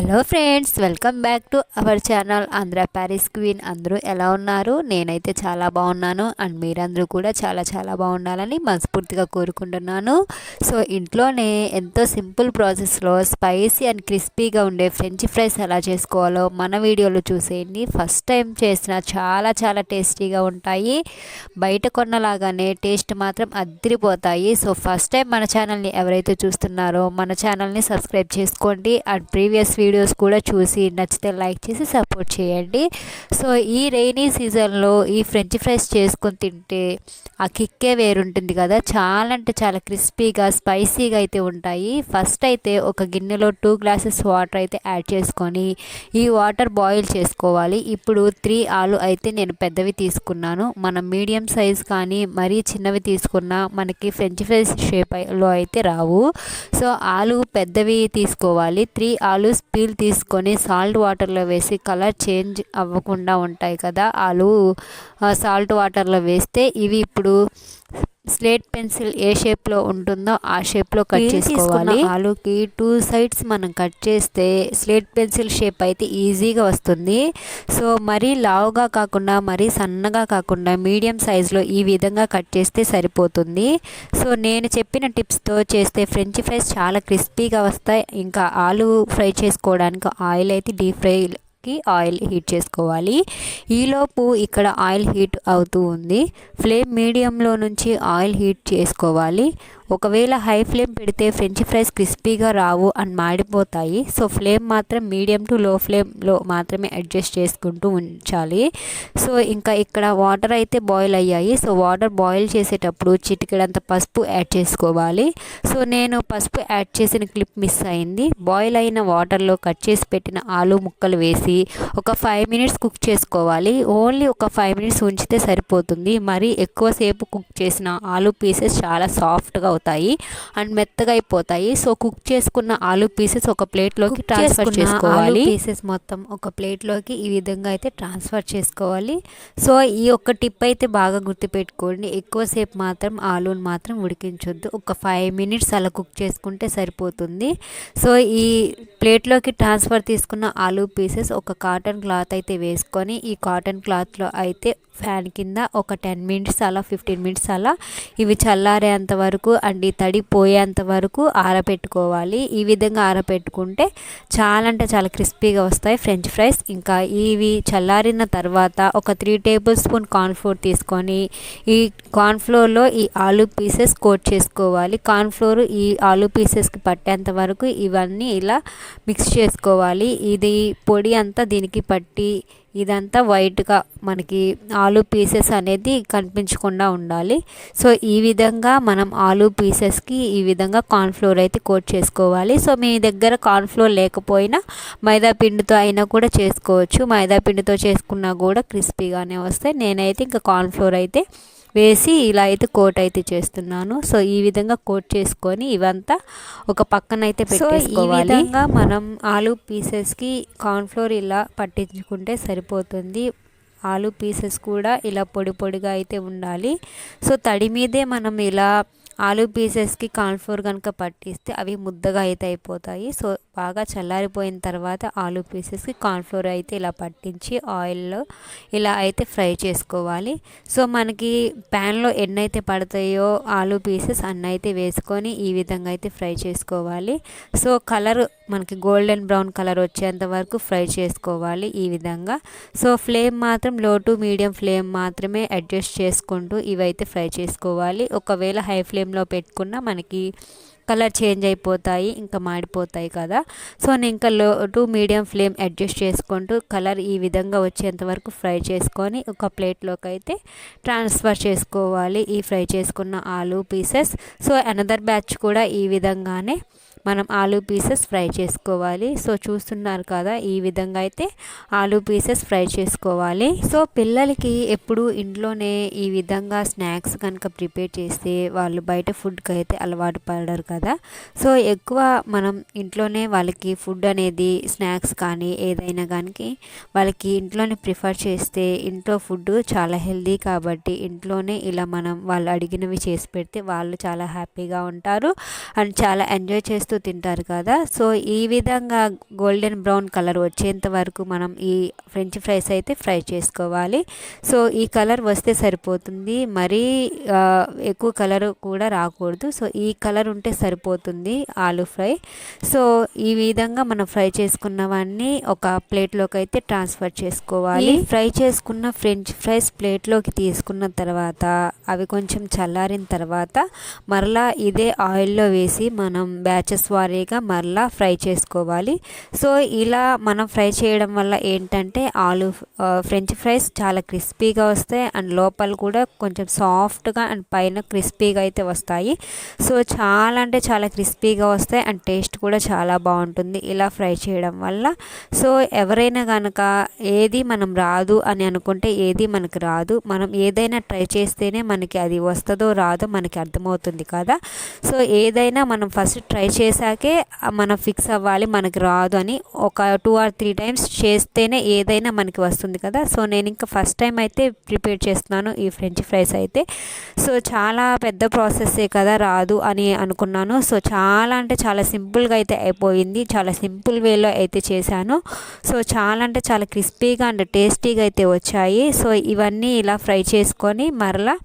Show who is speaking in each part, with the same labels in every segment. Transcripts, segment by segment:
Speaker 1: Hello friends welcome back to our channel. Andhra Paris Queen. అందరూ ఎలా ఉన్నారు? నేనైతే చాలా బాగున్నాను అండ్ మీరందరూ కూడా చాలా చాలా బాగుండాలని మనస్ఫూర్తిగా కోరుకుంటున్నాను. సో ఇంట్లోనే ఎంతో సింపుల్ ప్రాసెస్లో స్పైసీ అండ్ క్రిస్పీగా ఉండే ఫ్రెంచ్ ఫ్రైస్ ఎలా చేసుకోవాలో మన వీడియోలో చూసేయండి. ఫస్ట్ టైం చేసిన చాలా చాలా టేస్టీగా ఉంటాయి. బయట కొన్నలాగానే టేస్ట్ మాత్రం అద్దరిపోతాయి. సో ఫస్ట్ టైం మన ఛానల్ని ఎవరైతే చూస్తున్నారో మన ఛానల్ని సబ్స్క్రైబ్ చేసుకోండి. అండ్ ప్రీవియస్ వీడియోస్ కూడా చూసి నచ్చితే లైక్ చేసి సపోర్ట్ చేయండి. సో ఈ రైనీ సీజన్లో ఈ ఫ్రెంచ్ ఫ్రైస్ చేసుకొని తింటే ఆ కిక్కే వేరుంటుంది కదా. చాలా అంటే చాలా క్రిస్పీగా స్పైసీగా అయితే ఉంటాయి. ఫస్ట్ అయితే ఒక గిన్నెలో టూ గ్లాసెస్ వాటర్ అయితే యాడ్ చేసుకొని ఈ వాటర్ బాయిల్ చేసుకోవాలి. ఇప్పుడు త్రీ ఆలు అయితే నేను పెద్దవి తీసుకున్నాను. మనం మీడియం సైజ్ కానీ మరీ చిన్నవి తీసుకున్నా మనకి ఫ్రెంచ్ ఫ్రైస్ షేప్లో అయితే రావు. సో ఆలు పెద్దవి తీసుకోవాలి. త్రీ ఆలు పీల్ తీసుకొని సాల్ట్ వాటర్లో వేసి కలర్ చేంజ్ అవ్వకుండా ఉంటాయి కదా. ఆలు సాల్ట్ వాటర్లో వేస్తే ఇవి ఇప్పుడు స్లేట్ పెన్సిల్ ఏ షేప్లో ఉంటుందో ఆ షేప్లో కట్ చేసుకోవాలి. ఆలుకి టూ సైడ్స్ మనం కట్ చేస్తే స్లేట్ పెన్సిల్ షేప్ అయితే ఈజీగా వస్తుంది. సో మరీ లావుగా కాకుండా మరీ సన్నగా కాకుండా మీడియం సైజులో ఈ విధంగా కట్ చేస్తే సరిపోతుంది. సో నేను చెప్పిన టిప్స్తో చేస్తే ఫ్రెంచ్ ఫ్రైస్ చాలా క్రిస్పీగా వస్తాయి. ఇంకా ఆలు ఫ్రై చేసుకోవడానికి ఆయిల్ అయితే డీప్ ఫ్రై కి ఆయిల్ హీట్ చేసుకోవాలి. ఈలోపు ఇక్కడ ఆయిల్ హీట్ అవుతూ ఉంది. ఫ్లేమ్ మీడియంలో నుంచి ఆయిల్ హీట్ చేసుకోవాలి. ఒకవేళ హై ఫ్లేమ్ పెడితే ఫ్రెంచ్ ఫ్రైస్ క్రిస్పీగా రావు అని మాడిపోతాయి. సో ఫ్లేమ్ మాత్రం మీడియం టు లో ఫ్లేమ్లో మాత్రమే అడ్జస్ట్ చేసుకుంటూ ఉంచాలి. సో ఇంకా ఇక్కడ వాటర్ అయితే బాయిల్ అయ్యాయి. సో వాటర్ బాయిల్ చేసేటప్పుడు చిటికెడంత పసుపు యాడ్ చేసుకోవాలి. సో నేను పసుపు యాడ్ చేసిన క్లిప్ మిస్ అయింది. బాయిల్ అయిన వాటర్లో కట్ చేసి పెట్టిన ఆలు ముక్కలు వేసి ఒక ఫైవ్ మినిట్స్ కుక్ చేసుకోవాలి. ఓన్లీ ఒక ఫైవ్ మినిట్స్ ఉంచితే సరిపోతుంది. మరీ ఎక్కువసేపు కుక్ చేసిన ఆలు పీసెస్ చాలా సాఫ్ట్గా అవుతాయి అండ్ మెత్తగా అయిపోతాయి. సో కుక్ చేసుకున్న ఆలు పీసెస్ ఒక ప్లేట్లోకి ట్రాన్స్ఫర్ చేసుకోవాలి. పీసెస్ మొత్తం ఒక ప్లేట్లోకి ఈ విధంగా అయితే ట్రాన్స్ఫర్ చేసుకోవాలి. సో ఈ ఒక్క టిప్ అయితే బాగా గుర్తుపెట్టుకోండి. ఎక్కువసేపు మాత్రం ఆలూని మాత్రం ఉడికించొద్దు. ఒక ఫైవ్ మినిట్స్ అలా కుక్ చేసుకుంటే సరిపోతుంది. సో ఈ ప్లేట్లోకి ట్రాన్స్ఫర్ తీసుకున్న ఆలూ పీసెస్ ఒక కాటన్ క్లాత్ అయితే వేసుకొని ఈ కాటన్ క్లాత్లో అయితే ఫ్యాన్ కింద ఒక టెన్ మినిట్స్ అలా ఫిఫ్టీన్ మినిట్స్ అలా ఇవి చల్లారేంత వరకు అండ్ ఈ తడి పోయేంత వరకు ఆరబెట్టుకోవాలి ఈ విధంగా ఆరబెట్టుకుంటే చాలా అంటే చాలా క్రిస్పీగా వస్తాయి ఫ్రెంచ్ ఫ్రైస్. ఇంకా ఇవి చల్లారిన తర్వాత ఒక త్రీ టేబుల్ స్పూన్ కార్న్ఫ్లోర్ తీసుకొని ఈ కార్న్ఫ్లోర్లో ఈ ఆలు పీసెస్ కోట్ చేసుకోవాలి. కార్న్ఫ్లోర్ ఈ ఆలు పీసెస్కి పట్టేంత వరకు ఇవన్నీ ఇలా మిక్స్ చేసుకోవాలి. ఇది పొడి అంతా దీనికి పట్టి ఇదంతా వైట్గా మనకి ఆలు పీసెస్ అనేది కనిపించకుండా ఉండాలి. సో ఈ విధంగా మనం ఆలు పీసెస్కి ఈ విధంగా కార్న్ఫ్లోర్ అయితే కోట్ చేసుకోవాలి. సో మీ దగ్గర కార్న్ఫ్లోర్ లేకపోయినా మైదా పిండితో అయినా కూడా చేసుకోవచ్చు. మైదా పిండితో చేసుకున్నా కూడా క్రిస్పీగానే వస్తాయి. నేనైతే ఇంకా కార్న్ఫ్లోర్ అయితే వేసి ఇలా అయితే కోట్ అయితే చేస్తున్నాను. సో ఈ విధంగా కోట్ చేసుకొని ఇవంతా ఒక పక్కన అయితే పెట్టేసుకోవాలి. విధంగా మనం ఆలు పీసెస్కి కార్న్ఫ్లోర్ ఇలా పట్టించుకుంటే సరిపోతుంది. ఆలు పీసెస్ కూడా ఇలా పొడి పొడిగా అయితే ఉండాలి. సో తడి మీదే మనం ఇలా ఆలు పీసెస్కి కాన్ఫ్లోర్ కనుక పట్టిస్తే అవి ముద్దగా అయితే అయిపోతాయి. సో బాగా చల్లారిపోయిన తర్వాత ఆలు పీసెస్కి కాన్ఫ్లోర్ అయితే ఇలా పట్టించి ఆయిల్లో ఇలా అయితే ఫ్రై చేసుకోవాలి. సో మనకి ప్యాన్లో ఎన్ని అయితే పడతాయో ఆలు పీసెస్ అన్నైతే అయితే వేసుకొని ఈ విధంగా అయితే ఫ్రై చేసుకోవాలి. సో కలర్ మనకి గోల్డెన్ బ్రౌన్ కలర్ వచ్చేంత వరకు ఫ్రై చేసుకోవాలి ఈ విధంగా. సో ఫ్లేమ్ మాత్రం లో టు మీడియం ఫ్లేమ్ మాత్రమే అడ్జస్ట్ చేసుకుంటూ ఇవైతే ఫ్రై చేసుకోవాలి. ఒకవేళ హై ఫ్లేమ్లో పెట్టుకున్న మనకి కలర్ చేంజ్ అయిపోతాయి ఇంకా మాడిపోతాయి కదా. సో నేను ఇంకా low to medium flame adjust చేసుకుంటూ కలర్ ఈ విధంగా వచ్చేంత వరకు ఫ్రై చేసుకొని ఒక ప్లేట్లోకి అయితే ట్రాన్స్ఫర్ చేసుకోవాలి ఈ ఫ్రై చేసుకున్న ఆలు పీసెస్. సో అనదర్ బ్యాచ్ కూడా ఈ విధంగానే మనం ఆలూ పీసెస్ ఫ్రై చేసుకోవాలి. సో చూస్తున్నారు కదా ఈ విధంగా అయితే ఆలూ పీసెస్ ఫ్రై చేసుకోవాలి. సో పిల్లలకి ఎప్పుడు ఇంట్లోనే ఈ విధంగా స్నాక్స్ కనుక ప్రిపేర్ చేస్తే వాళ్ళు బయట ఫుడ్కి అయితే అలవాటు పడరు కదా. సో ఎక్కువ మనం ఇంట్లోనే వాళ్ళకి ఫుడ్ అనేది స్నాక్స్ కానీ ఏదైనా కానీ వాళ్ళకి ఇంట్లోనే ప్రిఫర్ చేస్తే ఇంట్లో ఫుడ్ చాలా హెల్దీ కాబట్టి ఇంట్లోనే ఇలా మనం వాళ్ళు అడిగినవి చేసి పెడితే వాళ్ళు చాలా హ్యాపీగా ఉంటారు. అండ్ చాలా ఎంజాయ్ చేస్తూ చేస్తూ తింటారు కదా. సో ఈ విధంగా గోల్డెన్ బ్రౌన్ కలర్ వచ్చేంత వరకు మనం ఈ ఫ్రెంచ్ ఫ్రైస్ అయితే ఫ్రై చేసుకోవాలి. సో ఈ కలర్ వస్తే సరిపోతుంది. మరీ ఎక్కువ కలర్ కూడా రాకూడదు. సో ఈ కలర్ ఉంటే సరిపోతుంది ఆలు ఫ్రై. సో ఈ విధంగా మనం ఫ్రై చేసుకున్నవన్నీ ఒక ప్లేట్లోకి అయితే ట్రాన్స్ఫర్ చేసుకోవాలి. ఫ్రై చేసుకున్న ఫ్రెంచ్ ఫ్రైస్ ప్లేట్లోకి తీసుకున్న తర్వాత అవి కొంచెం చల్లారిన తర్వాత మరలా ఇదే ఆయిల్లో వేసి మనం బ్యాచెస్ వారీగా మరలా ఫ్రై చేసుకోవాలి. సో ఇలా మనం ఫ్రై చేయడం వల్ల ఏంటంటే ఆలు ఫ్రెంచ్ ఫ్రైస్ చాలా క్రిస్పీగా వస్తాయి. అండ్ లోపల కూడా కొంచెం సాఫ్ట్గా అండ్ పైన క్రిస్పీగా అయితే వస్తాయి. సో చాలా అంటే చాలా క్రిస్పీగా వస్తాయి. అండ్ టేస్ట్ కూడా చాలా బాగుంటుంది ఇలా ఫ్రై చేయడం వల్ల. సో ఎవరైనా కనుక ఏది మనం రాదు అని అనుకుంటే ఏది మనకు రాదు. మనం ఏదైనా ట్రై చేస్తేనే మనకి అది వస్తుందో రాదో మనకి అర్థమవుతుంది కదా. సో ఏదైనా మనం ఫస్ట్ ట్రై చేశాకే మనం ఫిక్స్ అవ్వాలి మనకి రాదు అని ఒక టూ ఆర్ త్రీ టైమ్స్ చేస్తేనే ఏదైనా మనకి వస్తుంది కదా. సో నేను ఇంకా ఫస్ట్ టైం అయితే ప్రిపేర్ చేస్తున్నాను ఈ ఫ్రెంచ్ ఫ్రైస్ అయితే. సో చాలా పెద్ద ప్రాసెస్సే కదా రాదు అని అనుకున్నాను. సో చాలా అంటే చాలా సింపుల్గా అయితే అయిపోయింది. చాలా సింపుల్ వేలో అయితే చేశాను. సో చాలా అంటే చాలా క్రిస్పీగా అండ్ టేస్టీగా అయితే వచ్చాయి. సో ఇవన్నీ ఇలా ఫ్రై చేసుకొని మరలా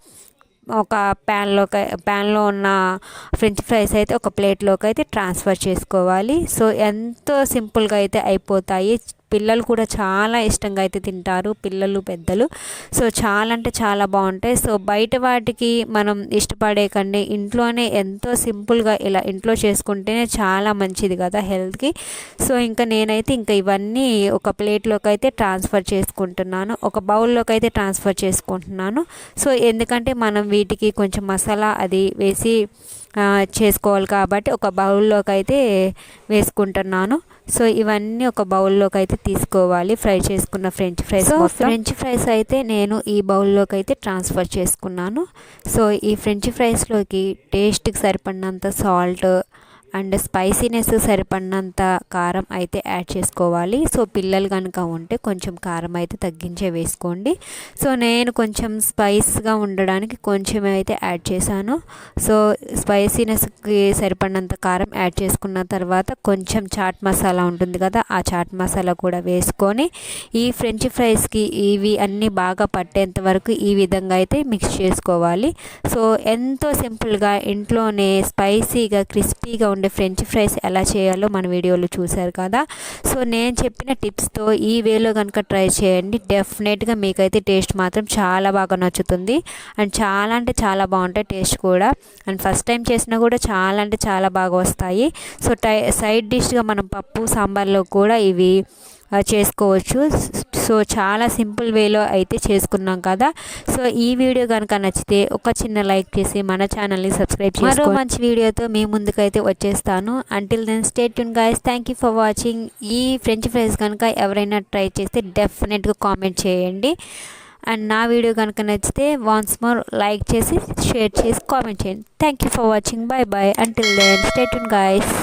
Speaker 1: ఒక ప్యాన్లోకి ప్యాన్లో ఉన్న ఫ్రెంచ్ ఫ్రైస్ అయితే ఒక ప్లేట్లోకి అయితే ట్రాన్స్ఫర్ చేసుకోవాలి. సో ఎంతో సింపుల్గా అయితే అయిపోతాయి. పిల్లలు కూడా చాలా ఇష్టంగా అయితే తింటారు పిల్లలు పెద్దలు. సో చాలా అంటే చాలా బాగుంటాయి. సో బయట వాటికి మనం ఇష్టపడే కంటే ఇంట్లోనే ఎంతో సింపుల్గా ఇలా ఇంట్లో చేసుకుంటేనే చాలా మంచిది కదా హెల్త్కి. సో ఇంకా నేనైతే ఇంకా ఇవన్నీ ఒక ప్లేట్లోకి అయితే ట్రాన్స్ఫర్ చేసుకుంటున్నాను. ఒక బౌల్లోకి అయితే ట్రాన్స్ఫర్ చేసుకుంటున్నాను. సో ఎందుకంటే మనం వీటికి కొంచెం మసాలా అది వేసి చేసుకోవాలి కాబట్టి ఒక బౌల్లోకి అయితే వేసుకుంటున్నాను. సో ఇవన్నీ ఒక బౌల్లోకి అయితే తీసుకోవాలి. ఫ్రై చేసుకున్న ఫ్రెంచ్ ఫ్రైస్ ఫ్రెంచ్ ఫ్రైస్ అయితే నేను ఈ బౌల్లోకి అయితే ట్రాన్స్ఫర్ చేసుకున్నాను. సో ఈ ఫ్రెంచ్ ఫ్రైస్లోకి టేస్ట్కి సరిపడినంత సాల్ట్ అండ్ స్పైసీనెస్ సరిపడినంత కారం అయితే యాడ్ చేసుకోవాలి. సో పిల్లలు కనుక ఉంటే కొంచెం కారం అయితే తగ్గించే వేసుకోండి. సో నేను కొంచెం స్పైస్గా ఉండడానికి కొంచెం అయితే యాడ్ చేశాను. సో స్పైసీనెస్కి సరిపడినంత కారం యాడ్ చేసుకున్న తర్వాత కొంచెం చాట్ మసాలా ఉంటుంది కదా ఆ చాట్ మసాలా కూడా వేసుకొని ఈ ఫ్రెంచ్ ఫ్రైస్కి ఇవి అన్నీ బాగా పట్టేంత వరకు ఈ విధంగా అయితే మిక్స్ చేసుకోవాలి. సో ఎంతో సింపుల్గా ఇంట్లోనే స్పైసీగా క్రిస్పీగా ఉండే ఫ్రెంచ్ ఫ్రైస్ ఎలా చేయాలో మన వీడియోలో చూశారు కదా. సో నేను చెప్పిన టిప్స్తో ఈ వేలో కనుక ట్రై చేయండి. డెఫినెట్గా మీకైతే టేస్ట్ మాత్రం చాలా బాగా నచ్చుతుంది. అండ్ చాలా అంటే చాలా బాగుంటాయి టేస్ట్ కూడా. అండ్ ఫస్ట్ టైం చేసినా కూడా చాలా అంటే చాలా బాగా వస్తాయి. సో టై సైడ్ డిష్గా మనం పప్పు సాంబార్లో కూడా ఇవి చేసుకోవచ్చు. సో చాలా సింపుల్ వేలో అయితే చేసుకున్నాం కదా. సో ఈ వీడియో కనుక నచ్చితే ఒక చిన్న లైక్ చేసి మన ఛానల్ని సబ్స్క్రైబ్ చేసి మరో మంచి వీడియోతో మీ ముందుకైతే వచ్చేస్తాను. Until then stay Yoon guys thank you for watching ఈ ఫ్రెంచ్ ఫ్రైస్ కనుక ఎవరైనా ట్రై చేస్తే డెఫినెట్గా కామెంట్ చేయండి. అండ్ నా వీడియో కనుక నచ్చితే వాన్స్ మోర్ లైక్ చేసి షేర్ చేసి కామెంట్ చేయండి. Thank you for watching bye bye until then stay Yoon guys